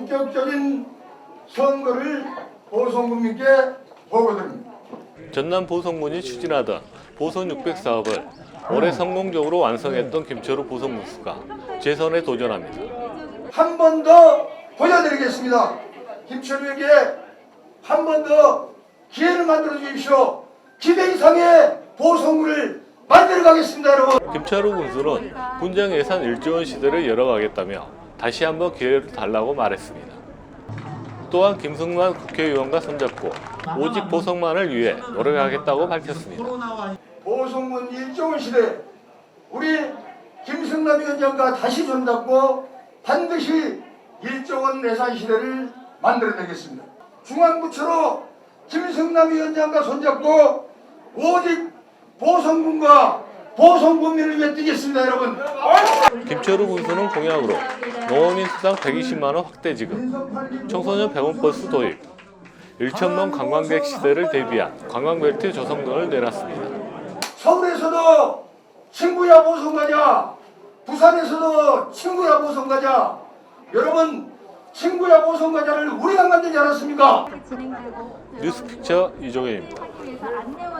본격적인 선거를 보성군민께 보고드립니다. 전남 보성군이 추진하던 보선 600 사업을 올해 성공적으로 완성했던 김철우 보성군수가 재선에 도전합니다. 한 번 더 보여드리겠습니다. 김철우에게 한 번 더 기회를 만들어 주십시오. 기대 이상의 보성군을 만들어 가겠습니다, 여러분. 김철우 군수는 군장 예산 1조 원 시대를 열어가겠다며 다시 한번 기회를 달라고 말했습니다. 또한 김승만 국회의원과 손잡고 오직 보성만을 위해 노력하겠다고 밝혔습니다. 보성군 일정원 시대 우리 김승남 위원장과 다시 손잡고 반드시 일정원 내산 시대를 만들어내겠습니다. 중앙부처로 김승남 위원장과 손잡고 오직 보성군과 보성군민을 위해 뛰겠습니다, 여러분. 김철우 군수는 공약으로 농어민 수당 120만 원 확대 지급, 청소년 병원 버스 도입, 1천만 관광객 시대를 대비한 관광벨트 조성 등을 내놨습니다. 서울에서도 친구야 보성 가자. 부산에서도 친구야 보성 가자. 여러분 친구야 보성 가자를 우리가 만들지 않았습니까? 진행되고 뉴스픽처 안내원